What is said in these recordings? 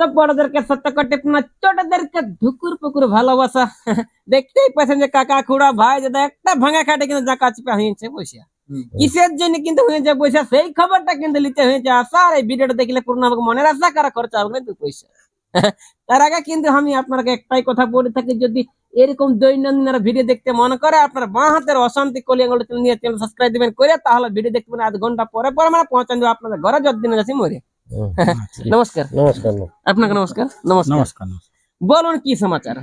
তো বড়দেরকে সত্য না ছোটদেরকে ধুকুর পুকুর ভালোবাসা। দেখতেই পাচ্ছেন যে কাকা খুড়া ভাই দাদা একটা ভাঙা খাটে কিন্তু জাকা চিপা হয়েছে বসে কিসের জন্য কিন্তু হয়েছে পয়সা সেই খবরটা কিন্তু নিতে হয়েছে। আশা আর এই ভিডিওটা দেখলে পূর্ণ আমাকে মনের আশা করা খরচা হবে না দু পয়সা। তার আগে কিন্তু আমি আপনাকে একটাই কথা বলে থাকি যদি এরকম দৈনন্দিন ভিডিও দেখতে মনে করে আপনার বাঁ হাতের অশান্তি কলি আঙুল নিয়ে চ্যানেল সাবস্ক্রাইব দিবেন করে তাহলে ভিডিও দেখতে পারেন আধ ঘণ্টা পরে পরে মানে পৌঁছান আপনাদের ঘরে যতদিন আছে মরে। নমস্কার। নমস্কার আপনাকে নমস্কার। নমস্কার। নমস্কার বলুন কি সমাচার?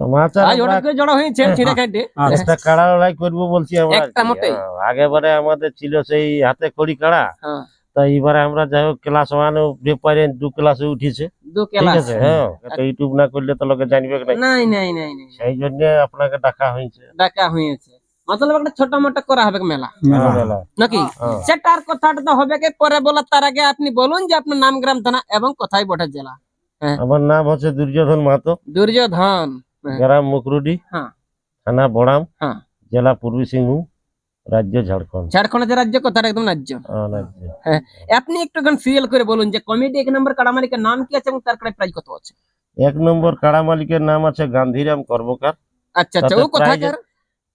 সমাচার আজ আমরা জড়ো হয়েছে ছিঁড়ে খাইতে। একটা কাড়া লড়াই করব বলছি আমরা। একটা কি। হ্যাঁ, আগেবারে আমাদের ছিল সেই হাতে খড়ি কাড়া। হ্যাঁ। তো এইবারে আমরা যাই হোক ক্লাস ওয়ানে দু ক্লাসে উঠেছে। দু ক্লাস হ্যাঁ। ইউটিউব না করলে তো লোকে জানবে না। নাই নাই নাই নাই। সেই জন্য আপনাকে ডাকা হয়েছে। ডাকা হয়েছে। মতলব একটা ছোট মোটো করা হবে মেলা। মেলা। মেলা। নাকি? হ্যাঁ। সেটার কথাটা তো হবে কি পরে বলার তার আগে আপনি বলুন যে আপনার নাম গ্রাম থানা এবং কোথায় বটে জেলা। আমার নাম হচ্ছে দুর্যোধন মাহাতো। দুর্যোধন। গ্রাম মুকরুডি। হ্যাঁ। থানা বড়াম। হ্যাঁ। জেলা পূর্বী সিংভূম রাজ্য ঝাড়খণ্ড। ঝাড়খণ্ডের রাজ্য কোথায় একদম রাজ্য। হ্যাঁ, আপনি একটু সিরিয়াল করে বলুন যে কমিটি এক নম্বর কাড়ামালিকের নাম কি আছে এবং তার প্রাইস কত আছে? এক নম্বর কাড়া মালিকের নাম আছে গান্ধীরাম কর্মকার। আচ্ছা আচ্ছা ও prize-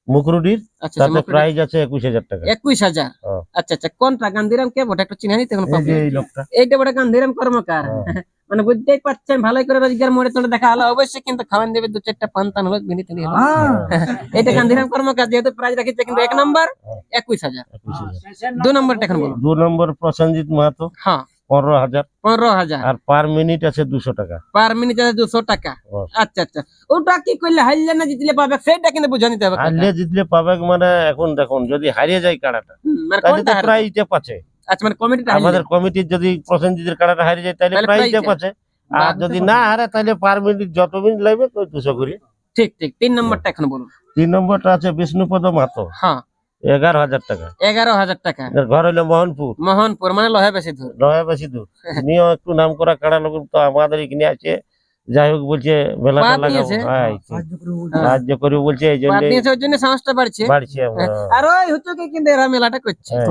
মুকরুডির আচ্ছা তাতে প্রাইজ আছে একুশ হাজার টাকা। একুশ হাজার? হ্যাঁ। আচ্ছা আচ্ছা কোনটা? গান্ধীরাম কে? বটে একটু চিনে এই পাবো এই লোকটা। এইটা বটে গান্ধীরাম কর্মকার। মানে বুঝতেই পারছেন ভালোই করে রোজগার মোড়ে তোলে দেখা হলো। অবশ্যই কিন্তু খাওয়ান দেবে দু চারটা পান্তান হলো বিনি তিনি হলো এটা গান্ধীরাম কর্মকার যেহেতু প্রাইজ রাখিছে কিন্তু এক নম্বর একুশ হাজার। একুশ হাজার। দু নম্বরটা এখন বলুন। দু নম্বর প্রসেনজিৎ মাহাতো। হ্যাঁ। পনেরো হাজার। পনেরো হাজার। আর পার মিনিট আছে দুশো টাকা। পার মিনিট আছে দুশো টাকা। আচ্ছা আচ্ছা। ওটা কি করলে হারলে না জিতলে পাবে? সেটা কিন্তু বুঝে নিতে হবে হারলে জিতলে পাবে মানে এখন দেখুন যদি হারিয়ে যায় কাড়াটা হুম, মানে? প্রাইজটা পাচ্ছে। আচ্ছা মানে কমিটিটা আমাদের কমিটির যদি প্রসেনজিতের কাড়াটা হারিয়ে যায় তাহলে প্রাইজটা prize পাচ্ছে। আর যদি না হারে তাহলে পার মিনিট যত মিনিট লাগবে দুশো করে। ঠিক ঠিক। তিন নম্বরটা এখন বলুন। তিন নম্বরটা আছে বিষ্ণুপদ মাহাতো হ্যাঁ। এগারো হাজার টাকা। এগারো হাজার টাকা। ঘর হলো মোহনপুর। মোহনপুর মানে লহে বেশি দূর। নয় বেশি দূর। নিয়েও একটু নাম করা কাড়া লোক তো আমাদের এখানে আছে। যাই হোক বলছে লাগাবো হ্যাঁ, সাহায্য করবে বলছে এই জন্য সাহসটা বাড়ছে। বাড়ছে আর ওই হুতুকে কিন্তু এরা মেলাটা করছে। হ্যাঁ।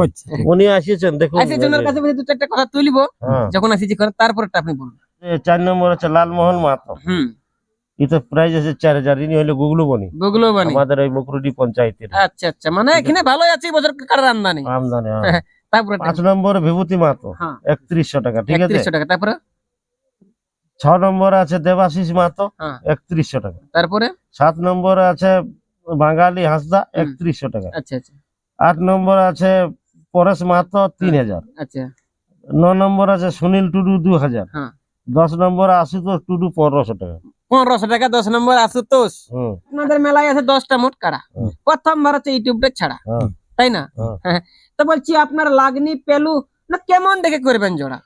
উনি আসিয়েছেন দেখুন। আসি কাছে দু চারটা কথা তুলিব। হ্যাঁ। যখন আসিছি করে তারপরটা আপনি বলুন। চার নম্বর আছে লালমোহন মাহাতো। হুম। ইতো প্রাইস আছে চার হাজার ইনি হলো গুগলু বনি গুগলো বানি আমাদের ওই পঞ্চায়েতের। আচ্ছা আচ্ছা মানে এখানে ভালোই আছে বছর কাটার আমদানি আমদানি হ্যাঁ। তারপরে পাঁচ নম্বর বিভূতি হ্যাঁ। একত্রিশশো টাকা ঠিক আছে? টাকা তারপরে? ছ নম্বর আছে দেবাশিস মাহাতো হ্যাঁ। একত্রিশশো টাকা। তারপরে? সাত নম্বর আছে বাঙালি হাসদা একত্রিশশো টাকা। আচ্ছা আচ্ছা। আট নম্বর আছে পরেশ মাহাতো তিন হাজার। আচ্ছা। ন নম্বর আছে সুনীল টুডু দু হাজার। দশ নম্বর আশুতোষ টুডু পনেরোশো টাকা। পনেরোশো টাকা দশ নম্বর আশুতোষ আপনাদের মেলায় আছে দশটা মোট কাড়া। প্রথমবার হচ্ছে ইউটিউবটা ছাড়া। তাই না। হ্যাঁ। তো বলছি আপনার লাগনি পেলু না কেমন দেখে করবেন জোড়া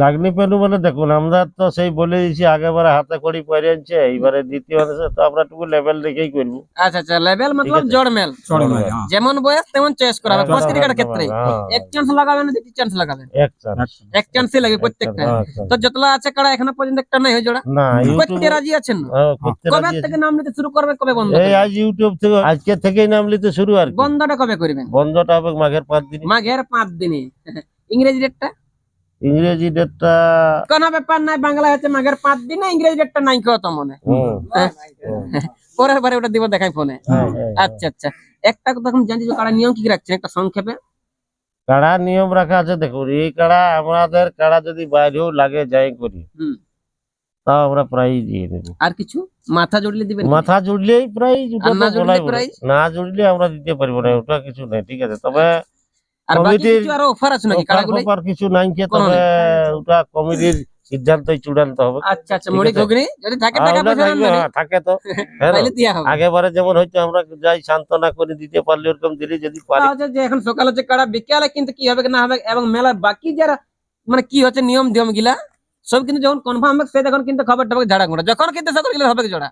লাগনি পেলু বলে দেখুন আমরা তো সেই বলে দিয়েছি আগেবারে হাতে কড়ি পরে আনছে এইবারে দ্বিতীয় আছে তো আমরা টুকু লেভেল দেখেই করব। আচ্ছা আচ্ছা লেভেল মতলব। জোড় মেল মেলা, হ্যাঁ। যেমন বয়স তেমন চয়েস করা হবে। হ্যাঁ, প্রত্যেকটার ক্ষেত্রে। হ্যাঁ, এক চান্স লাগাবেন না দুটি চান্স লাগাবেন। এক চান্স এক চান্সই লাগবে প্রত্যেকটা। হ্যাঁ। তো যতলা আছে কাড়া এখনও পর্যন্ত একটা নাই হয়ে জোড়া? না ইউটিউব রাজি আছেন? হ্যাঁ, কবে থেকে নাম নিতে শুরু করবেন কবে বন্ধ এই আজ ইউটিউব থেকে আজকে থেকেই নাম নিতে শুরু আর বন্ধটা কবে করবেন? বন্ধটা হবে মাঘের পাঁচ দিন। মাঘের পাঁচ দিনে। ইংরেজি ডেটটা ইংরেজি ডেটটা কোনো ব্যাপার নাই বাংলা হচ্ছে মাঘের পাঁচ দিনে ইংরেজি ডেটটা নাই কেউ তো মনে। হুম, হ্যাঁ। পরের বারে ওটা দিব দেখাই ফোনে। হ্যাঁ, হ্যাঁ, আচ্ছা আচ্ছা। একটা কথা এখন জানছি যে কারা নিয়ম কি রাখছেন একটা সংক্ষেপে? কাড়া নিয়ম রাখা আছে দেখুন এই কাড়া আমাদের কাড়া যদি বাইরেও লাগে যাই করি। হুম। তাও আমরা প্রায় দিয়ে দেবো। আর কিছু? মাথা জড়িয়ে দিবেন মাথা জুড়লেই না জুড়লে prize? না জুড়লে আমরা দিতে পারব না ওটা কিছু নাই ঠিক আছে? তবে আর বাকি কিছু আরও অফার আছে নাকি? কারাগুলো অফার কিছু নাই কে তবে ওটা কমিটির সিদ্ধান্তই চূড়ান্ত হবে। আচ্ছা আচ্ছা ঠিক ঘুগনি যদি থাকে টাকা পয়সা হ্যাঁ, থাকে তো। হ্যাঁ তাহলে দিয়া হবে। আগেবারে যেমন হয়তো আমরা যাই সান্ত্বনা করে দিতে পারলে ওরকম দিলে যদি পারি। হচ্ছে যে এখন সকাল হচ্ছে কারা বিকেলে কিন্তু কি হবে না হবে এবং মেলার বাকি যারা মানে কি হচ্ছে নিয়ম নিয়ম গিলা সব কিন্তু যখন কনফার্ম হবে সে তখন কিন্তু খবর টবর ঝাড়া ঘোড়া যখন কিন্তু সকল গিলা হবে জোড়া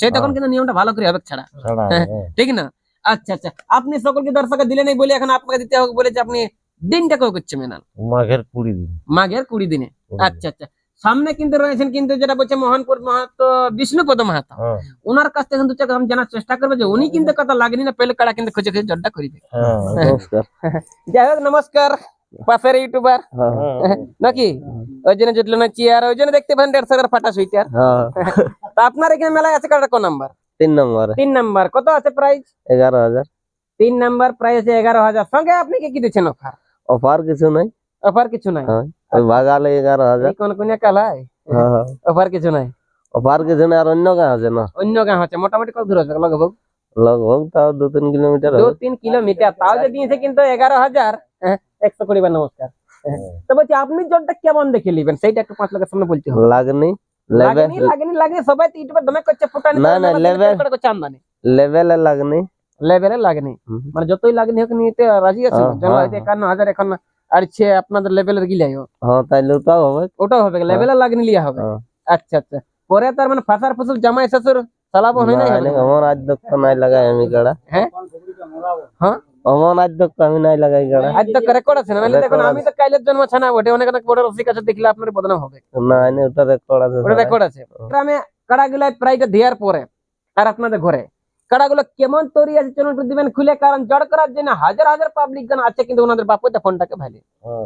সেই তখন হ্যাঁ। কিন্তু নিয়মটা ভালো করে হবে ছাড়া হ্যাঁ। হ্যাঁ। ঠিক না? আচ্ছা আচ্ছা। আপনি সকলকে দর্শকে দিলে নেই বলে এখন আপনাকে দিতে হবে বলেছে আপনি দিনটা কেউ করছে মেনাল মাঘের কুড়ি দিন। মাঘের কুড়ি দিনে। আচ্ছা আচ্ছা। সামনে কিন্তু রয়েছেন কিন্তু যেটা বলছে মোহনপুর মাহাতো বিষ্ণুপদ মাহাতো। হ্যাঁ, ওনার কাছ থেকে কিন্তু আমি জানার চেষ্টা করব যে উনি কিন্তু কথা লাগনি না পেলে কাড়া কিন্তু খুঁজে খুঁজে জড্ডা করিবে। হ্যাঁ, যাই হোক নমস্কার পাশের ইউটিউবার। হ্যাঁ। নাকি? ওই জন্য জুটলো না চেয়ার ওই জন্য দেখতে পারেন দেড়শো ফাটা সুইটার। তা আপনার এখানে মেলায় আছে কাটা কোন নাম্বার? তিন নম্বরে তিন নাম্বার কত আছে প্রাইস এগারো হাজার তিন নাম্বার প্রাইস আছে এগারো হাজার সঙ্গে আপনি কি কি দিচ্ছেন অফার অফার কিছু নাই অফার কিছু নাই হ্যাঁ ওই বাগালে এগারো হাজার এই কোন কোন কালাই হ্যাঁ হ্যাঁ অফার কিছু নাই অফার কিছু নাই আর অন্য গাঁ আছে না অন্য গাঁ হচ্ছে মোটামুটি কত দূর আসবে লগভগ লগভগ তাও দু তিন কিলোমিটার দু হবে তিন কিলোমিটার তাও যে দিয়েছে কিন্তু এগারো হাজার হ্যাঁ, একশো কুড়ি বার নমস্কার হ্যাঁ, তো বলছি আপনি জলটা কেমন দেখে নিবেন সেইটা একটু পাঁচ লোকের সামনে বলতে হবে লাগনি লেভেল লাগেনি লাগেনি লাগেনি সবাই তো ইউটিউবে দমে করছে ফুটানি না, না, level- করছে আমদানি লেভেলে লাগনি লেভেলে লাগেনি হুম। মানে যতই লাগনি হোক নিতে রাজি আছে হ্যাঁ, যেন হ্যাঁ, হয়তো একান্ন হাজার এখন আসছে আপনাদের লেভেলের গিলাই হ্যাঁ তাইলে ওটাও হবে ওটাও হবে লেভেলে লাগনি লিয়া হবে হ্যাঁ। আচ্ছা আচ্ছা পরে তার মানে ফাঁসার ফুসুর জামাই শ্বশুর সালাবো হয় নাই না, অমন আজ দক্ষ নাই লাগাই আমি গাড়া হ্যাঁ হ্যাঁ অমন আমি নাই লাগাই গাড়া আজ তো রেকর্ড আছে না? নাহলে দেখুন আমি তো কাইলের জন্ম ছানা বটে অনেক অনেক বড় রসিক আছে দেখলে আপনার বদনাম হবে। না এনে ওটা রেকর্ড আছে ওটা রেকর্ড আছে। আমি কাড়াগুলো প্রাইটা দেওয়ার পরে আর আপনাদের ঘরে কাড়াগুলো কেমন তৈরি আছে চলুন একটু দিবেন খুলে কারণ জড় করার জন্য হাজার হাজার পাবলিক গান আছে কিন্তু ওনাদের বাপুটা ফোনটাকে ভালো হ্যাঁ।